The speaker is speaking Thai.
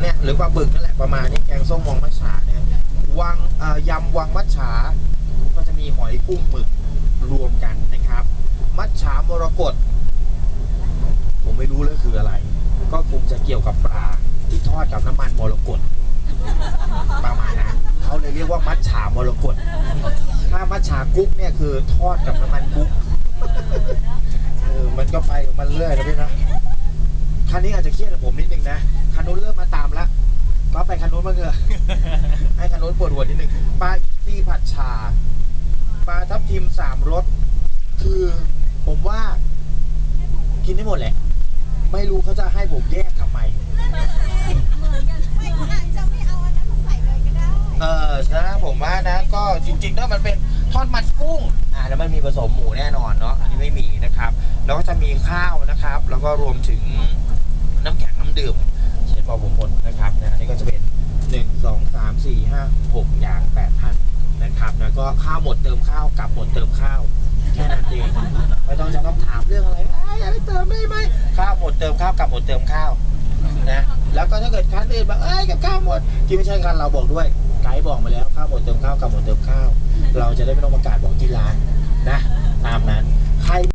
เนี่ยหรือปลาบึกนั่นแหละประมาณนี้แกงส้มวังมัจฉาเนี่ยวังยำวังมัจฉา ก็จะมีหอยกุ้งหมึกรวมกันนะครับ มัจฉามรกตผมไม่รู้เลยคืออะไร ก็คงจะเกี่ยวกับปลาที่ทอดกับน้ำมันมรกตประมาณนั้นเขาเลยเรียกว่ามัจฉามรกตถ้ามัจฉากุ๊กเนี่ยคือทอดกับน้ำมันกุ๊กเออมันก็ไปของมันเรื่อยนะพี่นะ คันนี้อาจจะเครียดกับผมนิดนึงนะคันนู้นเริ่มมาตามละก็ไปคันนู้นมาเถอะให้คันนู้นปวดหัวนิดนึงปลาซีผัดชาปลาทับทิมสามรสคือผมว่า กินได้หมดแหละ ไม่รู้เขาจะให้ผมแยกทำไมไม่อาจจะไม่เอาอันนั้นมาใส่เลยก็ได้เออนะผมว่านะ ก็จริงๆถ้ามันเป็นทอดมันกุ้ง อ่าแล้วมันมีผสมหมูแน่นอนเนาะอันนี้ไม่มีนะครับ แล้วก็จะมีข้าวนะครับ แล้วก็รวมถึงน้ำแข็งน้ำ ดื่มเชียนบอกผมหมดนะครับนะอันนี่ก็จะเป็นหนึ่งสองสามสี่ห้าหกอย่างแปดท่านนะครับแล้วก็ข้าวหมดเติมข้าวกลับหมดเติมข้าวแค่นั้นเองไม่ต้องจะต้องถามเรื่องอะไรอ้ายอยากให้เติมได้ไหมข้าวหมดเติมข้าวกลับหมดเติมข้าวนะแล้วก็ถ้าเกิดคันอื่นบอกเอ้ยกับข้าวหมดที่ไม่ใช่คันเราบอกด้วยไกด์บอกมาแล้วข้าวหมดเติมข้าวกลับหมดเติมข้าวเราจะได้ไม่ต้องประกาศบอกที่ร้าน